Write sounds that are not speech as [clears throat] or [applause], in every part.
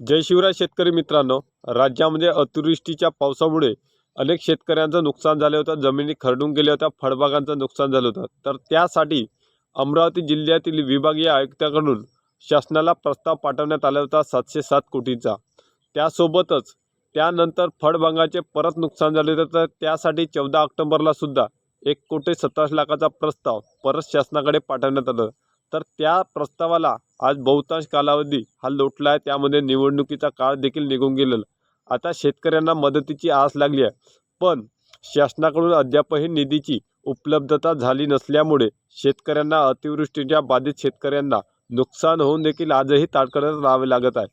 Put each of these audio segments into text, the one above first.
जय शिवराय शेतकरी मित्रांनो. राज्यामध्ये अतिवृष्टीच्या पावसामुळे अनेक शेतकऱ्यांचं नुकसान झालं होतं. जमिनी खरडून गेल्या होत्या. फळबागांचं नुकसान झालं होतं. तर त्यासाठी अमरावती जिल्ह्यातील विभागीय आयुक्ताकडून शासनाला प्रस्ताव पाठवण्यात आला होता सातशे सात कोटीचा. त्यासोबतच त्यानंतर फळबागाचे परत नुकसान झाले होते. तर त्यासाठी चौदा ऑक्टोबरला सुद्धा एक कोटी सत्तावीस लाखाचा प्रस्ताव परत शासनाकडे पाठवण्यात आलं. तर त्या प्रस्तावाला आज बहुतांश कालावधी हा लोटला आहे. त्यामध्ये निवडणुकीचा काळ देखील निघून गेलेला. आता शेतकऱ्यांना मदतीची आस लागली आहे. पण शासनाकडून अद्यापही निधीची उपलब्धता झाली नसल्यामुळे शेतकऱ्यांना अतिवृष्टीच्या बाधित शेतकऱ्यांना नुकसान होऊन देखील आजही ताडकळत राहावे लागत आहे.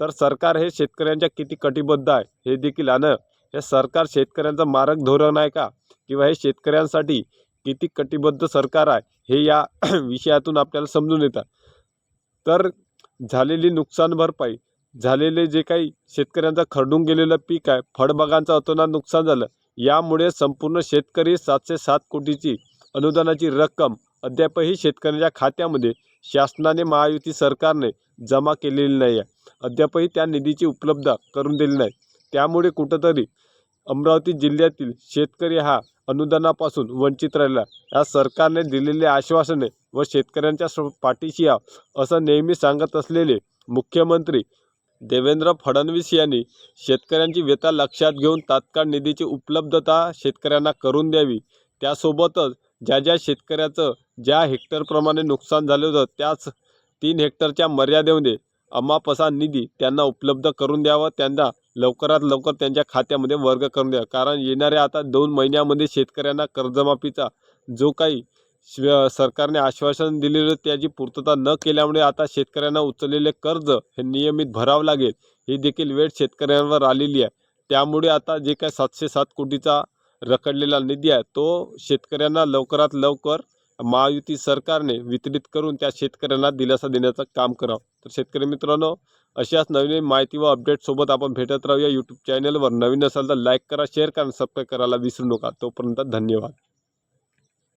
तर सरकार हे शेतकऱ्यांच्या किती कटिबद्ध आहे हे देखील आणि हे सरकार शेतकऱ्यांचं मारक धोरण आहे का? किंवा हे शेतकऱ्यांसाठी किती कटिबद्ध सरकार आहे हे या [clears throat] विषयातून आपल्याला समजून येतं. तर झालेली नुकसान भरपाई झालेले जे काही शेतकऱ्यांचा खरडून गेलेलं पीक आहे फळबागांचं अतोनात नुकसान झालं यामुळे संपूर्ण शेतकरी सातशे सात कोटीची अनुदानाची रक्कम अद्यापही शेतकऱ्यांच्या खात्यामध्ये शासनाने महायुती सरकारने जमा केलेली नाही आहे अद्यापही त्या निधीची उपलब्ध करून दिली नाही. त्यामुळे कुठंतरी अमरावती जिल्ह्यातील शेतकरी हा अनुदानापासून वंचित राहिला. या सरकारने दिलेले आश्वासने व शेतकऱ्यांच्या पाठीशी या असं नेहमी सांगत असलेले मुख्यमंत्री देवेंद्र फडणवीस यांनी शेतकऱ्यांची व्यथा लक्षात घेऊन तात्काळ निधीची उपलब्धता शेतकऱ्यांना करून द्यावी. त्यासोबतच ज्या ज्या शेतकऱ्याचं ज्या हेक्टरप्रमाणे नुकसान झालं होतं त्याच तीन हेक्टरच्या मर्यादेमध्ये अमापसा निधी त्यांना उपलब्ध करून द्यावा. त्यांना लवकरात लवकर त्यांच्या खात्यामध्ये वर्ग करून द्या. कारण येणाऱ्या आता दोन महिन्यामध्ये शेतकऱ्यांना कर्जमाफीचा जो काही सरकारने आश्वासन दिलेलं त्याची पूर्तता न केल्यामुळे आता शेतकऱ्यांना उचललेले कर्ज हे नियमित भरावं लागेल. ही देखील वेळ शेतकऱ्यांवर आलेली आहे. त्यामुळे आता जे काही सातशे सात कोटीचा रखडलेला निधी आहे तो शेतकऱ्यांना लवकरात लवकर महायुती सरकारने वितरित करून त्या शेतकऱ्यांना दिलासा देण्याचं काम करावं. तर शेतकरी मित्रांनो अशाच नवीन माहिती व अपडेटसोबत आपण भेटत राहूया यूट्यूब चॅनलवर नवीन असाल तर लाईक करा शेअर करा सबस्क्राईब करायला विसरू नका. तोपर्यंत धन्यवाद.